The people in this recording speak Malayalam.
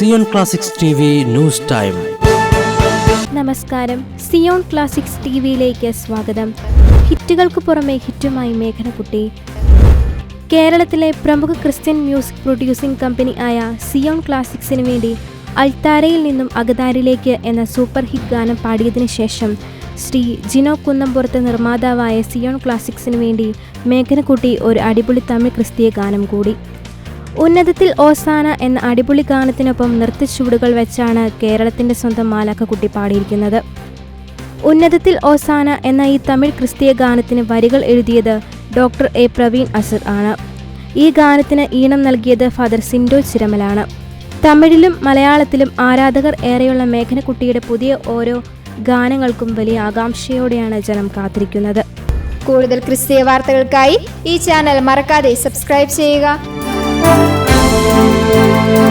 സിയോൺ ക്ലാസിക്സ് ന്യൂസ് ടൈം നമസ്കാരം. സിയോൺ ക്ലാസിക്സ് ടി വിയിലേക്ക് സ്വാഗതം. ഹിറ്റുകൾക്ക് പുറമെ ഹിറ്റുമായി മേഘനക്കുട്ടി. കേരളത്തിലെ പ്രമുഖ ക്രിസ്ത്യൻ മ്യൂസിക് പ്രൊഡ്യൂസിംഗ് കമ്പനി ആയ സിയോൺ ക്ലാസിക്സിന് വേണ്ടി അൽത്താരയിൽ നിന്നും അകതാരിലേക്ക് എന്ന സൂപ്പർ ഹിറ്റ് ഗാനം പാടിയതിനു ശേഷം ശ്രീ ജിനോ കുന്നംപുറത്ത് നിർമ്മാതാവായ സിയോൺ ക്ലാസിക്സിന് വേണ്ടി മേഘനക്കുട്ടി ഒരു അടിപൊളി തമിഴ് ക്രിസ്തീയ ഗാനം കൂടി. ഉന്നതത്തിൽ ഓസാന എന്ന അടിപൊളി ഗാനത്തിനൊപ്പം നൃത്തച്ചുവടുകൾ വെച്ചാണ് കേരളത്തിന്റെ സ്വന്തം മാലാക്കക്കുട്ടി പാടിയിരിക്കുന്നത്. ഉന്നതത്തിൽ ഓസാന എന്ന ഈ തമിഴ് ക്രിസ്തീയ ഗാനത്തിന് വരികൾ എഴുതിയത് ഡോക്ടർ എ പ്രവീൺ അസർ ആണ്. ഈ ഗാനത്തിന് ഈണം നൽകിയത് ഫാദർ സിൻഡോ ചിരമലാണ്. തമിഴിലും മലയാളത്തിലും ആരാധകർ ഏറെയുള്ള മേഘനക്കുട്ടിയുടെ പുതിയ ഓരോ ഗാനങ്ങൾക്കും വലിയ ആകാംക്ഷയോടെയാണ് ജനം കാത്തിരിക്കുന്നത്. കൂടുതൽ ക്രിസ്തീയ വാർത്തകൾക്കായി ഈ ചാനൽ മറക്കാതെ സബ്സ്ക്രൈബ് ചെയ്യുക. thank you